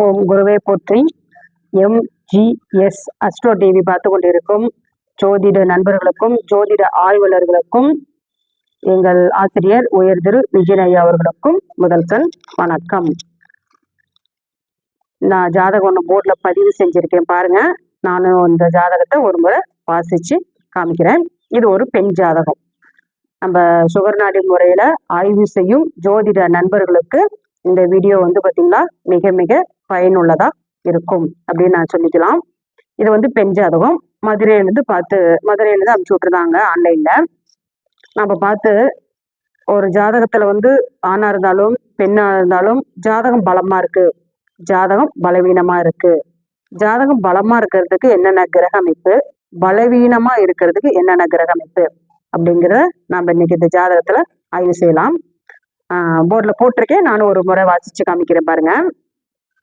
ஓம் குருவே போற்றி. MGS astro TV பார்த்து கொண்டிருக்கும் ஜோதிட நண்பர்களுக்கும் ஜோதிட ஆய்வாளர்களுக்கும் எங்கள் ஆசிரியர் உயர் திரு விஜயனையா அவர்களுக்கும் முதல்கண் வணக்கம். நான் ஜாதகம் ஒன்று போர்டில் பதிவு செஞ்சுருக்கேன் பாருங்க. நானும் இந்த ஜாதகத்தை ஒரு முறை வாசித்து காமிக்கிறேன். இது ஒரு பெண் ஜாதகம். நம்ம சுகர் முறையில் ஆய்வு செய்யும் ஜோதிட நண்பர்களுக்கு இந்த வீடியோ வந்து பார்த்தீங்கன்னா மிக மிக பயனுள்ளதா இருக்கும் அப்படின்னு நான் சொல்லிக்கலாம். இது வந்து பெண் ஜாதகம். மதுரையிலேருந்து பார்த்து மதுரையிலேருந்து அனுப்பிச்சி விட்ருந்தாங்க ஆன்லைனில் நம்ம பார்த்து ஒரு ஜாதகத்தில் வந்து ஆணாக இருந்தாலும் பெண்ணாக இருந்தாலும் ஜாதகம் பலமாக இருக்குது ஜாதகம் பலவீனமாக இருக்குது ஜாதகம் பலமாக இருக்கிறதுக்கு என்னென்ன கிரக அமைப்பு? பலவீனமாக இருக்கிறதுக்கு என்னென்ன கிரக அமைப்பு? அப்படிங்கிறத நம்ம இன்னைக்கு இந்த ஜாதகத்தில் ஆய்வு செய்யலாம். போர்டில் போட்டிருக்கேன். நானும் ஒரு முறை வாசித்து காமிக்கிறேன் பாருங்க.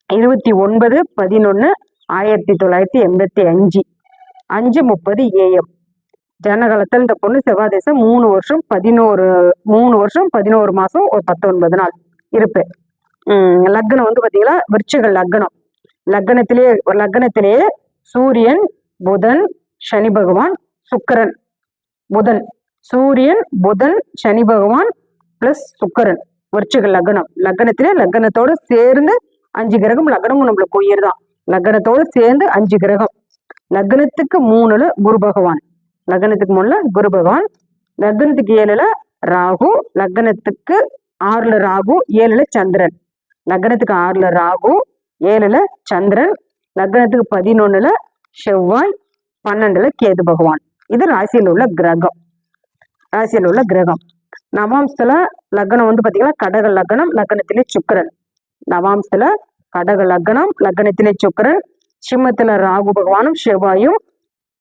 இருபத்தி ஒன்பது பதினொன்று ஆயிரத்தி தொள்ளாயிரத்தி எண்பத்தி அஞ்சு. அஞ்சு முப்பது ஏஎம் ஜனகாலத்தில் இந்த பொண்ணு செவ்வாய் தேசம் மூணு வருஷம் பதினோரு மூணு வருஷம் பதினோரு மாதம் ஒரு பத்தொன்பது நாள் இருப்பு. லக்னம் வந்து பாத்தீங்கன்னா விருட்சிகள் லக்னம். லக்னத்திலேயே லக்னத்திலேயே சூரியன் புதன் சனி பகவான் சுக்கரன். புதன். சூரியன் புதன் சனி பகவான் பிளஸ் சுக்கரன். விருச்சிக லக்னம். லக்னத்திலே லக்னத்தோடு சேர்ந்து அஞ்சு கிரகம் லக்னமும் நம்மளுக்கு உயிர் தான் லக்னத்தோடு சேர்ந்து அஞ்சு கிரகம். லக்னத்துக்கு மூணுல குரு பகவான். லக்னத்துக்கு மூணுல குரு பகவான். லக்னத்துக்கு ஏழுல ராகு. லக்னத்துக்கு ஆறுல ராகு. ஏழுல சந்திரன். லக்னத்துக்கு ஆறுல ராகு. ஏழுல சந்திரன். லக்னத்துக்கு பதினொன்னுல செவ்வாய். பன்னெண்டுல கேது பகவான். இது ராசியில் உள்ள கிரகம். ராசியில் உள்ள கிரகம். நவாம்சத்துல லக்னம் வந்து பாத்தீங்கன்னா கடக லக்னம் லக்னத்திலே சுக்கரன். நவாம்சத்துல கடக லக்னம் லக்னத்திலே சுக்கரன். சிம்மத்துல ராகு பகவானும் செவ்வாயும்.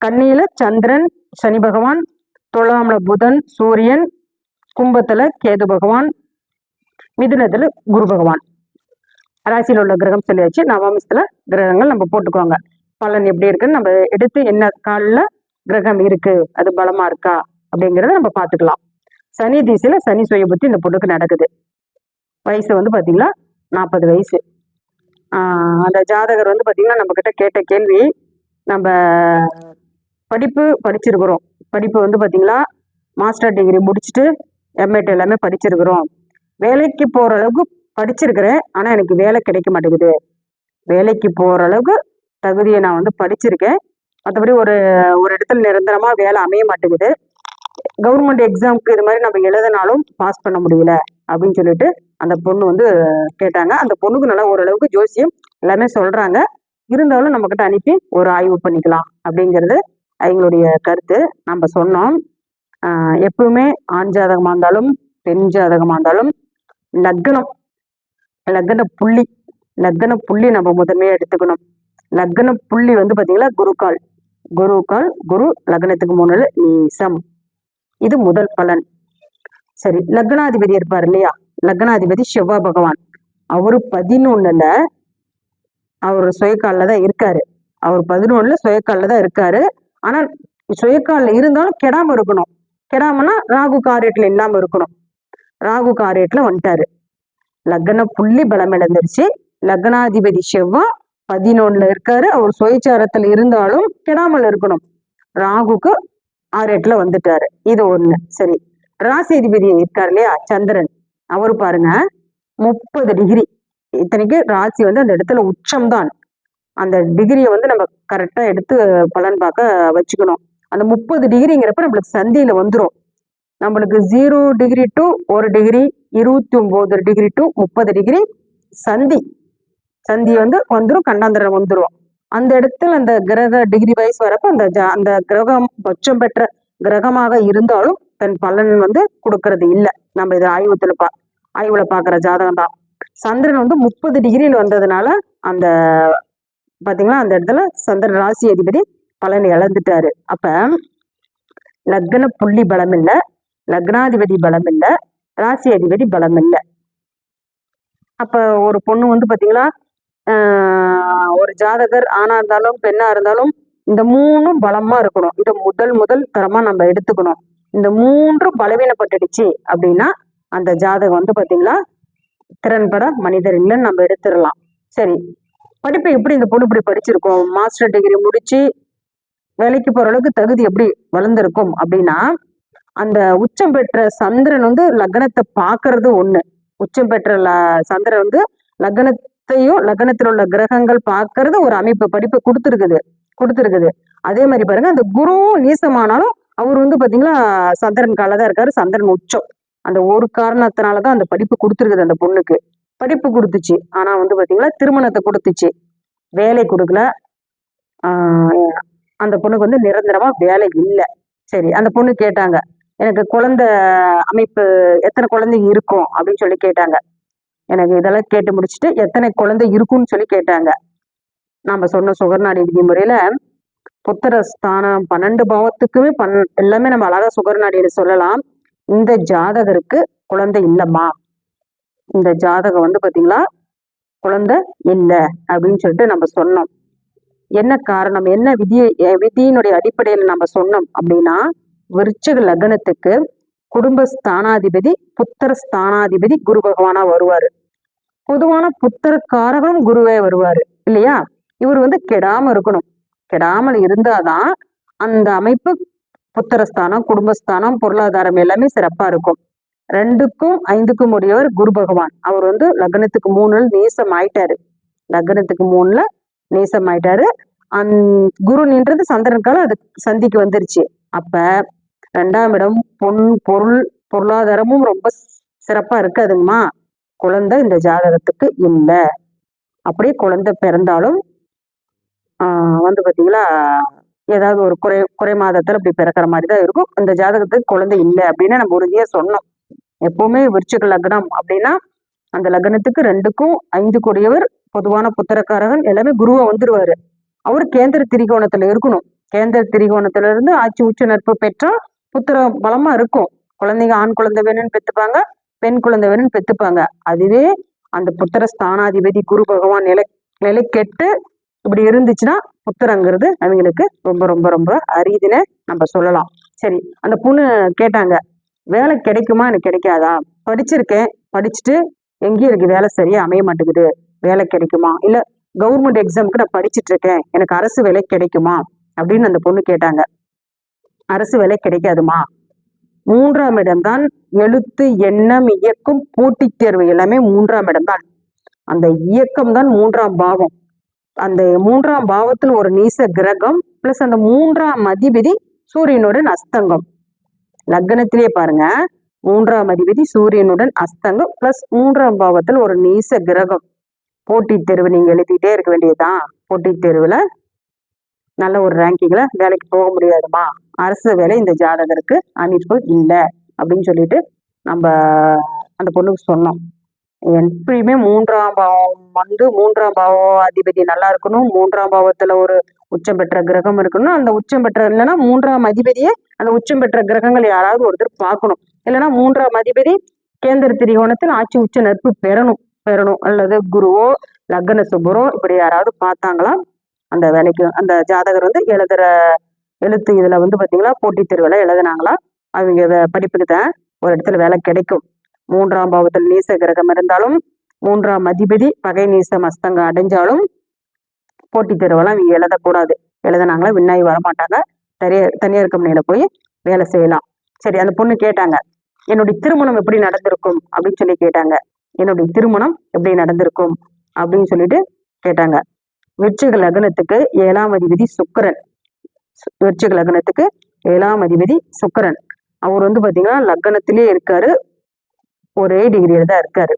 கண்ணியில சந்திரன் சனி பகவான். துலாம்ல புதன் சூரியன். கும்பத்துல கேது பகவான். மிதுனத்துல குரு பகவான். ராசியில் உள்ள கிரகம் சொல்லியாச்சு. நவாம்சத்துல கிரகங்கள் நம்ம போட்டுக்கோங்க. பலன் எப்படி இருக்குன்னு நம்ம எடுத்து என்ன காலில் கிரகம் இருக்கு அது பலமா இருக்கா அப்படிங்கிறத நம்ம பார்த்துக்கலாம். சனி திசையில சனி சுய புத்தி இந்த பொண்ணுக்கு நடக்குது. வயசு வந்து பாத்தீங்கன்னா நாற்பது வயசு. அந்த ஜாதகர் வந்து பாத்தீங்கன்னா நம்ம கிட்ட கேட்ட கேள்வி நம்ம படிப்பு படிச்சிருக்கிறோம். படிப்பு வந்து பாத்தீங்களா மாஸ்டர் டிகிரி முடிச்சுட்டு எம்ஏட் எல்லாமே படிச்சிருக்கிறோம். வேலைக்கு போற அளவுக்கு படிச்சிருக்கிறேன் ஆனா எனக்கு வேலை கிடைக்க மாட்டேங்குது. வேலைக்கு போற அளவுக்கு தகுதியை நான் வந்து படிச்சிருக்கேன். மற்றபடி ஒரு ஒரு இடத்துல நிரந்தரமா வேலை அமைய மாட்டேங்குது. கவர்மெண்ட் எக்ஸாமுக்கு இது மாதிரி நம்ம எழுதினாலும் பாஸ் பண்ண முடியல அப்படின்னு சொல்லிட்டு அந்த பொண்ணு வந்து கேட்டாங்க. அந்த பொண்ணுக்கு நல்லா ஓரளவுக்கு ஜோசியம் எல்லாமே சொல்றாங்க. இருந்தாலும் நம்ம கிட்ட அனுப்பி ஒரு ஆய்வு பண்ணிக்கலாம் அப்படிங்கிறது அவங்களுடைய கருத்து. நம்ம சொன்னோம். எப்பவுமே ஆண் ஜாதகமாக இருந்தாலும் பெண் ஜாதகமாக இருந்தாலும் லக்னம் லக்ன புள்ளி லக்ன புள்ளி நம்ம முதன்மையாக எடுத்துக்கணும். லக்ன புள்ளி வந்து பார்த்தீங்களா குருக்கால். குருக்கால் குரு லக்னத்துக்கு முன்னால நீசம். இது முதல் பலன். சரி லக்னாதிபதி இருப்பார் இல்லையா? லக்னாதிபதி செவ்வாய் பகவான். அவரு பதினொன்னுல அவர் சுயக்காலில் தான் இருக்காரு. அவர் பதினொன்னுல சுயக்காலில் தான் இருக்காரு. ஆனா சுயக்காலில் இருந்தாலும் கெடாம இருக்கணும். கெடாமனா ராகு காரியத்துல இல்லாம இருக்கணும். ராகு காரியத்துல வந்துட்டாரு. லக்ன புள்ளி பலம் இழந்துருச்சு. லக்னாதிபதி செவ்வா பதினொன்னுல இருக்காரு. அவர் சுயச்சாரத்துல இருந்தாலும் கெடாமல் இருக்கணும். ராகுக்கு ஆறு எட்டுல வந்துட்டாரு. இது ஒண்ணு. சரி. ராசி அதிபதி இருக்காரு இல்லையா? சந்திரன். அவரு பாருங்க. முப்பது டிகிரி இத்தனைக்கு ராசி வந்து அந்த இடத்துல உச்சம்தான். அந்த டிகிரியை வந்து நம்ம கரெக்டா எடுத்து பலன் பார்க்க வச்சுக்கணும். அந்த முப்பது டிகிரிங்கிறப்ப நம்மளுக்கு சந்தியில வந்துடும் நம்மளுக்கு ஜீரோ டிகிரி டு ஒரு டிகிரி இருபத்தி ஒன்பது டிகிரி டு முப்பது டிகிரி சந்தி. சந்தி வந்து வந்துடும் கண்டாந்திரம் வந்துடும் அந்த இடத்துல அந்த கிரக டிகிரி வைஸ் வரப்ப அந்த அந்த கிரகம் பட்சம் பெற்ற கிரகமாக இருந்தாலும் தன் பலன் வந்து கொடுக்கறது இல்லை. நம்ம இதை ஆய்வத்துல பா ஆய்வுல பாக்குற ஜாதகம் தான். சந்திரன் வந்து முப்பது டிகிரியில் வந்ததுனால அந்த பாத்தீங்களா அந்த இடத்துல சந்திரன் ராசி அதிபதி பலன் இழந்துட்டாரு. அப்ப லக்ன புள்ளி பலம் இல்லை லக்னாதிபதி பலம் இல்லை ராசி அதிபதி பலம் இல்லை. அப்ப ஒரு பொண்ணு வந்து பாத்தீங்களா ஒரு ஜாதகர் ஆணா இருந்தாலும் பெண்ணா இருந்தாலும் இந்த மூணும் பலமா இருக்கணும். இதை முதல் முதல் தரமா நம்ம எடுத்துக்கணும். இந்த மூன்றும் பலவீனப்பட்டுடுச்சு அப்படின்னா அந்த ஜாதகம் வந்து பாத்தீங்கன்னா திறன்பட மனிதர் இல்லைன்னு நம்ம எடுத்துடலாம். சரி படிப்பு எப்படி இந்த பொண்ணு இப்படி படிச்சிருக்கோம்? மாஸ்டர் டிகிரி முடிச்சு வேலைக்கு போற அளவுக்கு தகுதி எப்படி வளர்ந்துருக்கும் அப்படின்னா அந்த உச்சம் பெற்ற சந்திரன் வந்து லக்னத்தை பார்க்கறது ஒண்ணு. உச்சம் பெற்ற ல- சந்திரன் வந்து லக்ன லக்னத்தையும் லக்னத்தில் உள்ள கிரகங்கள் பார்க்கறது ஒரு அமைப்பு படிப்பு கொடுத்துருக்குது கொடுத்துருக்குது. அதே மாதிரி பாருங்க அந்த குருவும் நீசமானாலும் அவர் வந்து பாத்தீங்களா சந்திரன் கால தான் இருக்காரு சந்திரன் உச்சம். அந்த ஒரு காரணத்தினாலதான் அந்த படிப்பு கொடுத்துருக்குது அந்த பொண்ணுக்கு. படிப்பு கொடுத்துச்சு. ஆனா வந்து பாத்தீங்களா திருமணத்தை கொடுத்துச்சு. வேலை கொடுக்கல. ஆஹ் அந்த பொண்ணுக்கு வந்து நிரந்தரமா வேலை இல்லை. சரி அந்த பொண்ணு கேட்டாங்க எனக்கு குழந்தை அமைப்பு எத்தனை குழந்தைங்க இருக்கும் அப்படின்னு சொல்லி கேட்டாங்க. எனக்கு இதெல்லாம் கேட்டு முடிச்சுட்டு எத்தனை குழந்தை இருக்கும்னு சொல்லி கேட்டாங்க. நம்ம சொன்ன சுகர்நாடி விதிமுறையில புத்திர ஸ்தானம் பன்னெண்டு பாவத்துக்குமே பன் எல்லாமே நம்ம அழகா சுகர்நாடியில சொல்லலாம். இந்த ஜாதகருக்கு குழந்தை இல்லம்மா. இந்த ஜாதகம் வந்து பாத்தீங்களா குழந்தை இல்லை அப்படின்னு சொல்லிட்டு நம்ம சொன்னோம். என்ன காரணம் என்ன விதியை விதியினுடைய அடிப்படையில் நம்ம சொன்னோம் அப்படின்னா விருச்சக லக்னத்துக்கு குடும்ப ஸ்தானாதிபதி புத்தர ஸ்தானாதிபதி குரு பகவானா வருவாரு. பொதுவான புத்தரக்காரகம் குருவே வருவாரு இல்லையா? இவர் வந்து கெடாம இருக்கணும். கெடாமல் இருந்தாதான் அந்த அமைப்பு புத்திரஸ்தானம் குடும்பஸ்தானம் பொருளாதாரம் எல்லாமே சிறப்பா இருக்கும். ரெண்டுக்கும் ஐந்துக்கும் உடையவர் குரு பகவான். அவர் வந்து லக்னத்துக்கு மூணுல நேசம் ஆயிட்டாரு. லக்னத்துக்கு மூணுல நேசம் ஆயிட்டாரு. அந் குரு நின்றது காலம் அது சந்திக்கு வந்துருச்சு. அப்ப ரெண்டாம் இடம் பொன் பொருள் பொருளாதாரமும் ரொம்ப சிறப்பா இருக்காதுங்கம்மா குழந்தை இந்த ஜாதகத்துக்கு இல்லை. அப்படியே குழந்தை பிறந்தாலும் ஆஹ் வந்து பாத்தீங்களா ஏதாவது ஒரு குறை குறை மாதத்தில் அப்படி பிறக்கிற மாதிரி தான் இருக்கும். இந்த ஜாதகத்துக்கு குழந்தை இல்லை அப்படின்னு நம்ம உறுதியா சொன்னோம். எப்பவுமே விருச்சிக லக்னம் அப்படின்னா அந்த லக்னத்துக்கு ரெண்டுக்கும் ஐந்து கூடியவர் பொதுவான புத்திரக்காரகன் எல்லாமே குருவை வந்துருவாரு. அவர் கேந்திர திரிகோணத்துல இருக்கணும். கேந்திர திரிகோணத்துல இருந்து ஆட்சி உச்ச நட்பு பெற்றா புத்திர பலமா இருக்கும். குழந்தைங்க ஆண் குழந்தை வேணும்னு பெத்துப்பாங்க பெண் குழந்தை வேணும்னு பெத்துப்பாங்க. அதுவே அந்த புத்திர ஸ்தானாதிபதி குரு பகவான் நிலை நிலை கெட்டு இப்படி இருந்துச்சுன்னா புத்திரங்கிறது அவங்களுக்கு ரொம்ப ரொம்ப ரொம்ப அரிதுன்னு நம்ம சொல்லலாம். சரி அந்த பொண்ணு கேட்டாங்க வேலை கிடைக்குமா? எனக்கு கிடைக்காதா? படிச்சிருக்கேன். படிச்சுட்டு எங்கேயும் எனக்கு வேலை சரியா அமைய மாட்டேங்குது. வேலை கிடைக்குமா? இல்ல கவர்மெண்ட் எக்ஸாமுக்கு நான் படிச்சுட்டு இருக்கேன். எனக்கு அரசு வேலை கிடைக்குமா? அப்படின்னு அந்த பொண்ணு கேட்டாங்க. அரசு வேலை கிடைக்காதுமா? மூன்றாம் இடம்தான் எழுத்து எண்ணம் இயக்கம் போட்டித் தேர்வு எல்லாமே மூன்றாம் இடம்தான். அந்த இயக்கம் தான் மூன்றாம் பாவம். அந்த மூன்றாம் பாவத்தில் ஒரு நீச கிரகம் பிளஸ் அந்த மூன்றாம் அதிபதி சூரியனுடன் அஸ்தங்கம். லக்னத்திலேயே பாருங்க. மூன்றாம் அதிபதி சூரியனுடன் அஸ்தங்கம் பிளஸ் மூன்றாம் பாவத்தில் ஒரு நீச கிரகம். போட்டித் தேர்வு நீங்க எழுதிட்டே இருக்க வேண்டியதுதான். போட்டித் தேர்வுல நல்ல ஒரு ரேங்கிங்ல வேலைக்கு போக முடியாதுமா? அரசு வேலை இந்த ஜாதகருக்கு அமீட்ஃபுல் இல்லை அப்படின்னு சொல்லிட்டு நம்ம அந்த பொண்ணுக்கு சொன்னோம். எப்பயுமே மூன்றாம் பாவம் வந்து மூன்றாம் பாவம் அதிபதி நல்லா இருக்கணும். மூன்றாம் பாவத்துல ஒரு உச்சம் பெற்ற கிரகம் இருக்கணும். அந்த உச்சம் பெற்ற இல்லைன்னா மூன்றாம் அதிபதியே அந்த உச்சம் பெற்ற கிரகங்கள் யாராவது ஒருத்தர் பார்க்கணும். இல்லைன்னா மூன்றாம் அதிபதி கேந்திர திரிகோணத்தில் ஆட்சி உச்ச நட்பு பெறணும். பெறணும். அல்லது குருவோ லக்ன சுபரோ இப்படி யாராவது பார்த்தாங்களா? அந்த வேலைக்கு அந்த ஜாதகர் வந்து எழுதுற எழுத்து இதுல வந்து பாத்தீங்களா போட்டித் தேர்வுல எழுதுனாங்களா அவங்க வே- படிப்புக்கு தான் ஒரு இடத்துல வேலை கிடைக்கும். மூன்றாம் பாவத்தில் நீச கிரகம் இருந்தாலும் மூன்றாம் அதிபதி பகை நீச மஸ்தங்க அடைஞ்சாலும் போட்டித் தேர்வெல்லாம் அவங்க எழுதக்கூடாது. எழுதுனாங்களா விண்ணாய் வரமாட்டாங்க. தனியார் தனியார் கம்பெனியில போய் வேலை செய்யலாம். சரி அந்த பொண்ணு கேட்டாங்க என்னுடைய திருமணம் எப்படி நடந்திருக்கும்? அப்படின்னு சொல்லி கேட்டாங்க. என்னுடைய திருமணம் எப்படி நடந்திருக்கும்? அப்படின்னு சொல்லிட்டு கேட்டாங்க. விருச்சிக லக்னத்துக்கு ஏழாம் அதிபதி சுக்கரன். சு- விருச்சிக லக்னத்துக்கு ஏழாம் அதிபதி சுக்கரன். அவர் வந்து பாத்தீங்கன்னா லக்னத்திலே இருக்காரு. ஒரே டிகிரியில தான் இருக்காரு.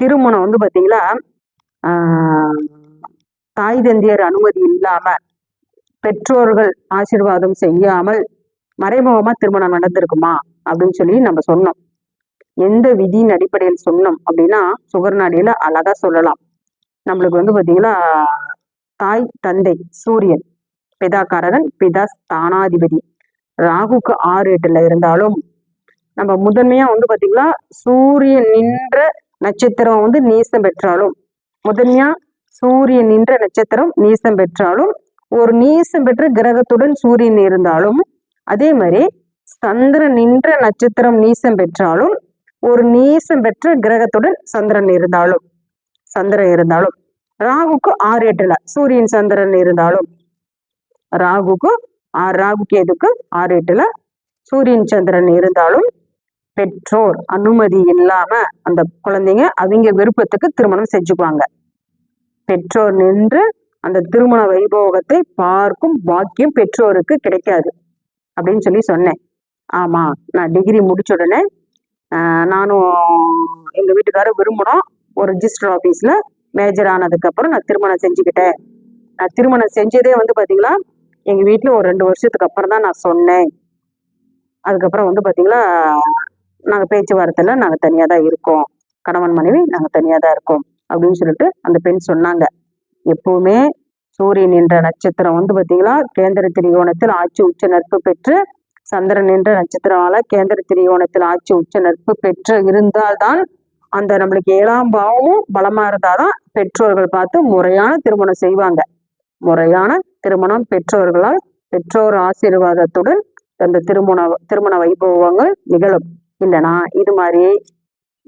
திருமணம் வந்து பார்த்தீங்கன்னா ஆஹ், தாய் தந்தையர் அனுமதி இல்லாம பெற்றோர்கள் ஆசீர்வாதம் செய்யாமல் மறைமுகமா திருமணம் நடந்திருக்குமா அப்படின்னு சொல்லி நம்ம சொன்னோம். எந்த விதியின் அடிப்படையில் சொன்னோம் அப்படின்னா சுகர்நாடியில அழகா சொல்லலாம். நம்மளுக்கு வந்து பார்த்தீங்கன்னா தாய் தந்தை சூரியன் பிதாக்காரகன் பிதா ஸ்தானாதிபதி. ராகுக்கு ஆறு எட்டுல இருந்தாலும் நம்ம முதன்மையா வந்து பாத்தீங்கன்னா சூரியன் நின்ற நட்சத்திரம் வந்து நீசம் பெற்றாலும் முதன்மையா சூரியன் நின்ற நட்சத்திரம் நீசம் பெற்றாலும் ஒரு நீசம் பெற்ற கிரகத்துடன் சூரியன் இருந்தாலும் அதே மாதிரி சந்திரன் நின்ற நட்சத்திரம் நீசம் பெற்றாலும் ஒரு நீசம் பெற்ற கிரகத்துடன் சந்திரன் இருந்தாலும் சந்திரன் இருந்தாலும். ராகுக்கு ஆறு எட்டுல சூரியன் சந்திரன் இருந்தாலும் ராகுக்கு ஆறு ராகு கேதுக்கு ஆறு எட்டுல சூரியன் சந்திரன் இருந்தாலும் பெற்றோர் அனுமதி இல்லாம அந்த குழந்தைங்க அவங்க விருப்பத்துக்கு திருமணம் செஞ்சுக்குவாங்க. பெற்றோர் நின்று அந்த திருமண வைபோகத்தை பார்க்கும் பாக்கியம் பெற்றோருக்கு கிடைக்காது அப்படின்னு சொல்லி சொன்னேன். ஆமா நான் டிகிரி முடிச்ச உடனே நானும் எங்க வீட்டுக்காரர் விரும்பினோம். ஒரு ரிஜிஸ்டர் ஆஃபீஸ்ல மேஜர் ஆனதுக்கப்புறம் நான் திருமணம் செஞ்சுக்கிட்டேன். நான் திருமணம் செஞ்சதே வந்து பார்த்தீங்களா எங்கள் வீட்டில் ஒரு ரெண்டு வருஷத்துக்கு அப்புறம் தான் நான் சொன்னேன். அதுக்கப்புறம் வந்து பார்த்தீங்களா நாங்கள் பேச்சுவார்த்தையில் நாங்கள் தனியாக தான் இருக்கோம். கணவன் மனைவி நாங்கள் தனியாக தான் இருக்கோம் அப்படின்னு சொல்லிட்டு அந்த பெண் சொன்னாங்க. எப்பவுமே சூரியன் என்ற நட்சத்திரம் வந்து பார்த்தீங்களா கேந்திர திரிகோணத்தில் ஆட்சி உச்ச நட்பு பெற்று சந்திரன் என்ற நட்சத்திரமால கேந்திர திரிகோணத்தில் ஆட்சி உச்ச நட்பு பெற்று இருந்தால்தான் அந்த நம்மளுக்கு ஏழாம் பாவமும் பலமா இருந்தாதான் பெற்றோர்கள் பார்த்து முறையான திருமணம் செய்வாங்க. முறையான திருமணம் பெற்றோர்களால் பெற்றோர் ஆசீர்வாதத்துடன் அந்த திருமண திருமண வைபவங்கள் நிகழும். இல்லைனா இது மாதிரி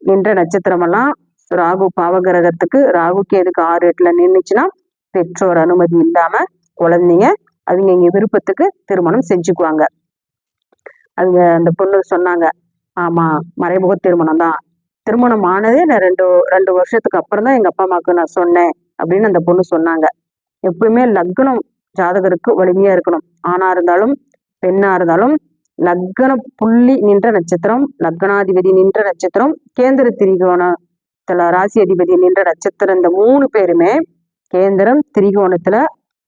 நின்ற நட்சத்திரமெல்லாம் ராகு பாவகிரகத்துக்கு ராகுக்கு எதுக்கு ஆறு எட்டுல நின்றுச்சுன்னா பெற்றோர் அனுமதி இல்லாம குழந்தைங்க அவங்க இங்க விருப்பத்துக்கு திருமணம் செஞ்சுக்குவாங்க. அவங்க அந்த பொண்ணு சொன்னாங்க ஆமா மறைமுக திருமணம் தான் திருமணம் ஆனதே நான் ரெண்டு ரெண்டு வருஷத்துக்கு அப்புறம் தான் எங்க அப்பா அம்மாவுக்கு நான் சொன்னேன் அப்படின்னு அந்த பொண்ணு சொன்னாங்க. எப்பவுமே லக்னம் ஜாதகருக்கு வலிமையா இருக்கணும். ஆணா இருந்தாலும் பெண்ணா இருந்தாலும் லக்ன புள்ளி நின்ற நட்சத்திரம் லக்னாதிபதி நின்ற நட்சத்திரம் கேந்திர திரிகோணத்துல ராசி அதிபதி நின்ற நட்சத்திரம் இந்த மூணு பேருமே கேந்திரம் திரிகோணத்துல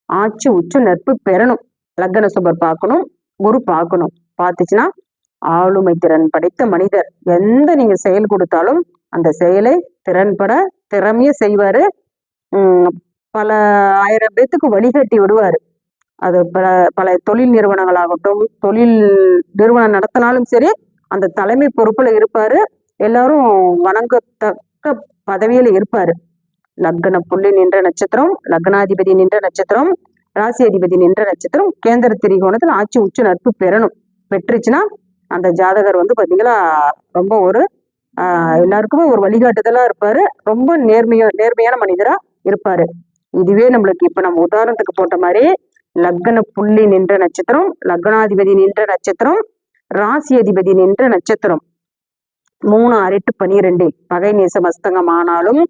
ஆட்சி உச்ச நட்பு பெறணும். லக்ன சுபர் பார்க்கணும் குரு பார்க்கணும். பார்த்துச்சுன்னா ஆளுமை திறன் படைத்த மனிதர். எந்த நீங்க செயல் கொடுத்தாலும் அந்த செயலை திறன்பட திறமைய செய்வாரு. உம் பல ஆயிரம் பேத்துக்கு வழிகட்டி விடுவாரு. அது பல பல தொழில் நிறுவனங்களாகட்டும் தொழில் நிறுவனம் நடத்தினாலும் சரி அந்த தலைமை பொறுப்புல இருப்பாரு. எல்லாரும் வணங்கத்தக்க பதவியில இருப்பாரு. லக்ன புள்ளி நின்ற நட்சத்திரம் லக்னாதிபதி நின்ற நட்சத்திரம் ராசி அதிபதி நின்ற நட்சத்திரம் கேந்திர திரிகோணத்தில் ஆட்சி உச்ச நட்பு பெறணும். பெற்றுச்சுன்னா அந்த ஜாதகர் வந்து பாத்தீங்களா ரொம்ப ஒரு எல்லாருக்குமே ஒரு வழிகாட்டுதலாக இருப்பார். ரொம்ப நேர்மையா நேர்மையான மனிதராக இருப்பார். இதுவே நம்மளுக்கு இப்போ நம்ம உதாரணத்துக்கு போட்ட மாதிரி லக்ன புள்ளி நின்ற நட்சத்திரம் லக்னாதிபதி நின்ற நட்சத்திரம் ராசி அதிபதி நின்ற நட்சத்திரம். மூணு ஆறு எட்டு பனிரெண்டு. பகை நேச அஸ்தங்கம் ஆனாலும்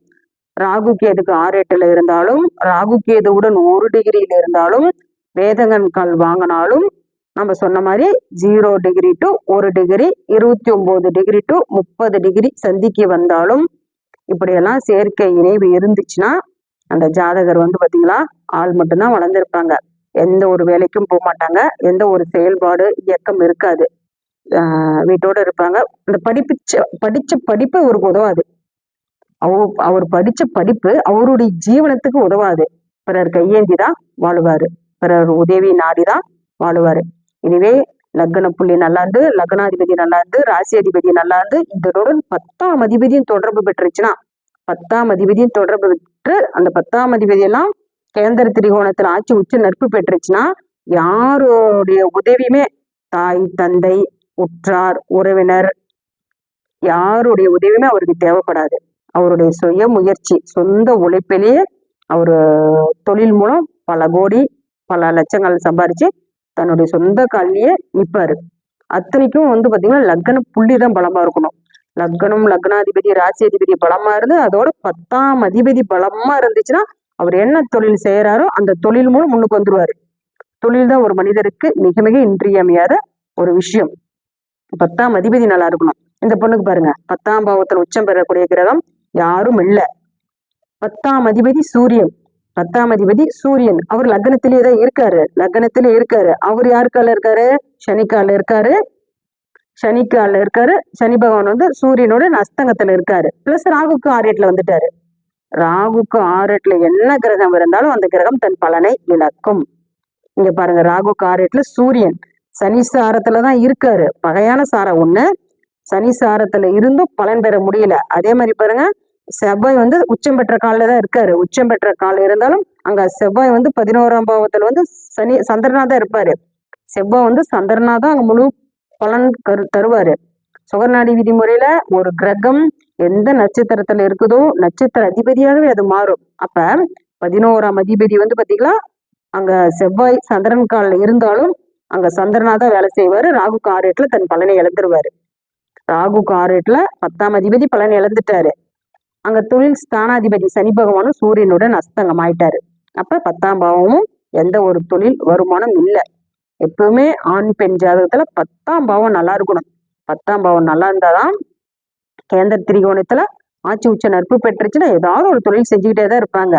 ராகு கேதுக்கு ஆறு எட்டுல இருந்தாலும் ராகு கேதுவுடன் ஒரு டிகிரியில் இருந்தாலும் வேதங்கன் கால் வாங்கினாலும் நம்ம சொன்ன மாதிரி ஜீரோ டிகிரி டு ஒரு டிகிரி இருபத்தி ஒன்பது டிகிரி டு முப்பது டிகிரி சந்திக்கு வந்தாலும் இப்படியெல்லாம் செயற்கை இணைவு இருந்துச்சுன்னா அந்த ஜாதகர் வந்து பார்த்தீங்களா ஆள் மட்டும்தான் வளர்ந்துருப்பாங்க. எந்த ஒரு வேலைக்கும் போக மாட்டாங்க. எந்த ஒரு செயல்பாடு இயக்கம் இருக்காது. வீட்டோடு வீட்டோட இருப்பாங்க. அந்த படிப்பிச்ச படிச்ச படிப்பு அவருக்கு உதவாது. அவர் அவர் படிச்ச படிப்பு அவருடைய ஜீவனத்துக்கு உதவாது. பிறர் கையேந்தி தான் வாழுவாரு. பிறர் உதவி நாடி தான் வாழுவாரு. இதுவே லக்ன புள்ளி நல்லா இருந்து லக்னாதிபதி நல்லா இருந்து ராசி அதிபதி நல்லா இருந்து இதனுடன் பத்தாம் அதிபதியும் தொடர்பு பெற்றுச்சுன்னா பத்தாம் அதிபதியும் தொடர்பு பெற்று அந்த பத்தாம் அதிபதி எல்லாம் கேந்திர திரிகோணத்துல ஆட்சி உச்ச நட்பு பெற்றுச்சுன்னா யாருடைய உதவியுமே தாய் தந்தை உற்றார் உறவினர் யாருடைய உதவியுமே அவருக்கு தேவைப்படாது. அவருடைய சுய முயற்சி சொந்த உழைப்பிலேயே அவரு தொழில் மூலம் பல கோடி பல லட்சங்கள் சம்பாரிச்சு தன்னுடைய சொந்த காலிலேயே நிற்பாரு அத்தனைக்கும் வந்து பாத்தீங்கன்னா லக்ன புள்ளி தான் பலமா இருக்கணும். லக்னம் லக்னாதிபதி ராசி அதிபதி பலமா இருந்து அதோட பத்தாம் அதிபதி பலமா இருந்துச்சுன்னா அவர் என்ன தொழில் செய்யறாரோ அந்த தொழில் மூலம் முன்னுக்கு வந்துருவாரு. தொழில் தான் ஒரு மனிதருக்கு மிக மிக இன்றியமையாத ஒரு விஷயம். பத்தாம் அதிபதி நல்லா இருக்கணும். இந்த பொண்ணுக்கு பாருங்க பத்தாம் பாவத்தில் உச்சம் பெறக்கூடிய கிரகம் யாரும் இல்லை. பத்தாம் அதிபதி சூரியன். பத்தாம் அதிபதி சூரியன். அவர் லக்னத்திலே தான் இருக்காரு. லக்னத்திலே இருக்காரு. அவர் யாருக்கால இருக்காரு? சனிக்கால இருக்காரு. சனிக்கால இருக்காரு. சனி பகவான் வந்து சூரியனோட அஸ்தங்கத்துல இருக்காரு. பிளஸ் ராகுக்கு ஆரேட்ல வந்துட்டாரு. ராகுக்கு ஆரேட்ல என்ன கிரகம் இருந்தாலும் அந்த கிரகம் தன் பலனை இழக்கும். இங்க பாருங்க ராகுக்கு ஆரியட்ல சூரியன். சனி சாரத்துல தான் இருக்காரு. பகையான சாரம் ஒண்ணு. சனி சாரத்துல இருந்தும் பலன் பெற முடியல. அதே மாதிரி பாருங்க செவ்வாய் வந்து உச்சம் பெற்ற காலில் தான் இருக்காரு. உச்சம் பெற்ற கால் இருந்தாலும் அங்க செவ்வாய் வந்து பதினோராம் பாவத்துல வந்து சனி சந்திரனா தான் இருப்பாரு. செவ்வாய் வந்து சந்திரனா தான் அங்க முழு பலன் கரு தருவாரு. சுகர்நாடி விதிமுறையில ஒரு கிரகம் எந்த நட்சத்திரத்துல இருக்குதோ நட்சத்திர அதிபதியாகவே அது மாறும். அப்ப பதினோராம் அதிபதி வந்து பாத்தீங்களா அங்க செவ்வாய் சந்திரன் கால்ல இருந்தாலும் அங்க சந்திரனா தான் வேலை செய்வாரு. ராகு காரேட்ல தன் பலனை இழந்துருவாரு. ராகு காரேட்ல பத்தாம் அதிபதி பலனை இழந்துட்டாரு. அங்க தொழில் ஸ்தானாதிபதி சனி பகவானும் சூரியனுடன் அஸ்தங்கம் ஆயிட்டாரு அப்ப பத்தாம் பாவமும் எந்த ஒரு தொழில் வருமானம் இல்லை. எப்பவுமே ஆண் பெண் ஜாதகத்துல பத்தாம் பாவம் நல்லா இருக்கணும். பத்தாம் பாவம் நல்லா இருந்தாதான் கேந்திர திரிகோணத்துல ஆட்சி உச்ச நட்பு பெற்றுச்சுன்னா ஏதாவது ஒரு தொழில் செஞ்சுக்கிட்டே தான் இருப்பாங்க.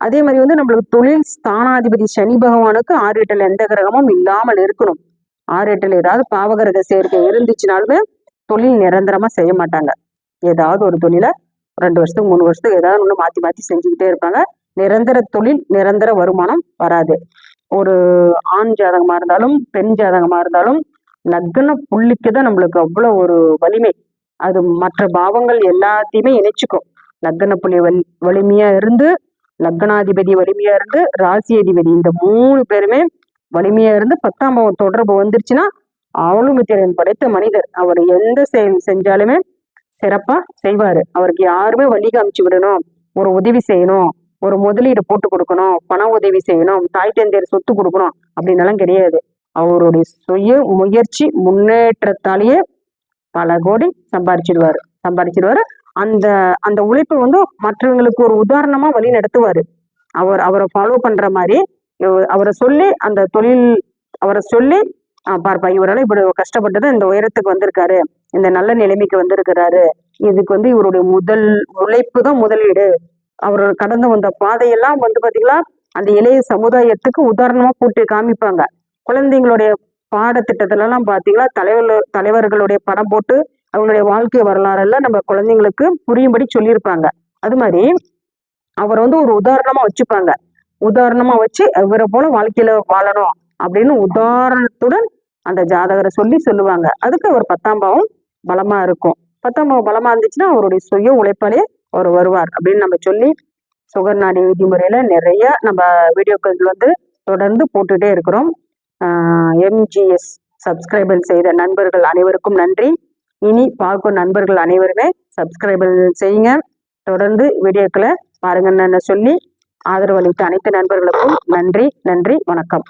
அதே மாதிரி வந்து நம்மளுக்கு தொழில் ஸ்தானாதிபதி சனி பகவானுக்கு ஆறு எட்டில் எந்த கிரகமும் இல்லாமல் இருக்கணும். ஆறு எட்டில் ஏதாவது பாவகிரக சேர்க்கை இருந்துச்சுனாலுமே தொழில் நிரந்தரமா செய்ய மாட்டாங்க. ஏதாவது ஒரு தொழிலை ரெண்டு வருஷத்துக்கு மூணு வருஷத்துக்கு ஏதாவது ஒன்று மாற்றி மாற்றி செஞ்சுக்கிட்டே இருப்பாங்க. நிரந்தர தொழில் நிரந்தர வருமானம் வராது. ஒரு ஆண் ஜாதகமாக இருந்தாலும் பெண் ஜாதகமாக இருந்தாலும் லக்ன புள்ளிக்கு தான் நம்மளுக்கு அவ்வளோ ஒரு வலிமை. அது மற்ற பாவங்கள் எல்லாத்தையுமே இணைச்சிக்கும். லக்ன புள்ளி வலி வலிமையா இருந்து லக்னாதிபதி வலிமையா இருந்து ராசி அதிபதி இந்த மூணு பேருமே வலிமையா இருந்து பத்தாம் பாவம் தொடர்பு வந்துருச்சுன்னா ஆளுமை திறன் படைத்த மனிதர். அவர் எந்த செயல் செஞ்சாலுமே சிறப்பா செய்வாரு. அவருக்கு யாருமே வழி காமிச்சு விடணும். ஒரு உதவி செய்யணும். ஒரு முதலீடு போட்டு கொடுக்கணும். பண உதவி செய்யணும். தாய் தந்தையர் சொத்து கொடுக்கணும் அப்படின்னலாம் கிடையாது. அவருடைய சுய முயற்சி முன்னேற்றத்தாலேயே பல கோடி சம்பாரிச்சிடுவார். சம்பாரிச்சிடுவாரு. அந்த அந்த உழைப்பு வந்து மற்றவங்களுக்கு ஒரு உதாரணமா வழி நடத்துவாரு. அவர் அவரை ஃபாலோ பண்ற மாதிரி அவரை சொல்லி அந்த தொழில் அவரை சொல்லி பார்ப்பா இவரால் இப்படி கஷ்டப்பட்டது இந்த உயரத்துக்கு வந்திருக்காரு. இந்த நல்ல நிலைமைக்கு வந்திருக்கிறாரு. இதுக்கு வந்து இவருடைய முதல் உழைப்பு தான் முதலீடு. அவர் கடந்து வந்த பாதையெல்லாம் வந்து பாத்தீங்களா அந்த இளைய சமுதாயத்துக்கு உதாரணமா கூட்டி காமிப்பாங்க. குழந்தைங்களுடைய பாடத்திட்டத்துல எல்லாம் பாத்தீங்களா தலைவர் தலைவர்களுடைய படம் போட்டு அவங்களுடைய வாழ்க்கை வரலாறு எல்லாம் நம்ம குழந்தைங்களுக்கு புரியும்படி சொல்லியிருப்பாங்க. அது மாதிரி அவர் வந்து ஒரு உதாரணமா வச்சுப்பாங்க. உதாரணமா வச்சு இவரை போல வாழ்க்கையில வாழணும் அப்படின்னு உதாரணத்துடன் அந்த ஜாதகரை சொல்லி சொல்லுவாங்க. அதுக்கு அவர் பத்தாம் பாவம் பலமா இருக்கும். பத்தாம் பலமா இருந்துச்சுன்னா அவருடைய சுய உழைப்பாலே அவர் வருவார் அப்படின்னு நம்ம சொல்லி சுகர் நாடி விதிமுறையில நிறைய நம்ம வீடியோக்கள் வந்து தொடர்ந்து போட்டுட்டே இருக்கிறோம். எம்ஜிஎஸ் சப்ஸ்கிரைபல் செய்த நண்பர்கள் அனைவருக்கும் நன்றி. இனி பார்க்கும் நண்பர்கள் அனைவருமே சப்ஸ்கிரைபல் செய்யுங்க. தொடர்ந்து வீடியோக்களை பாருங்கன்னு சொல்லி ஆதரவு அளித்த அனைத்து நண்பர்களுக்கும் நன்றி நன்றி வணக்கம்.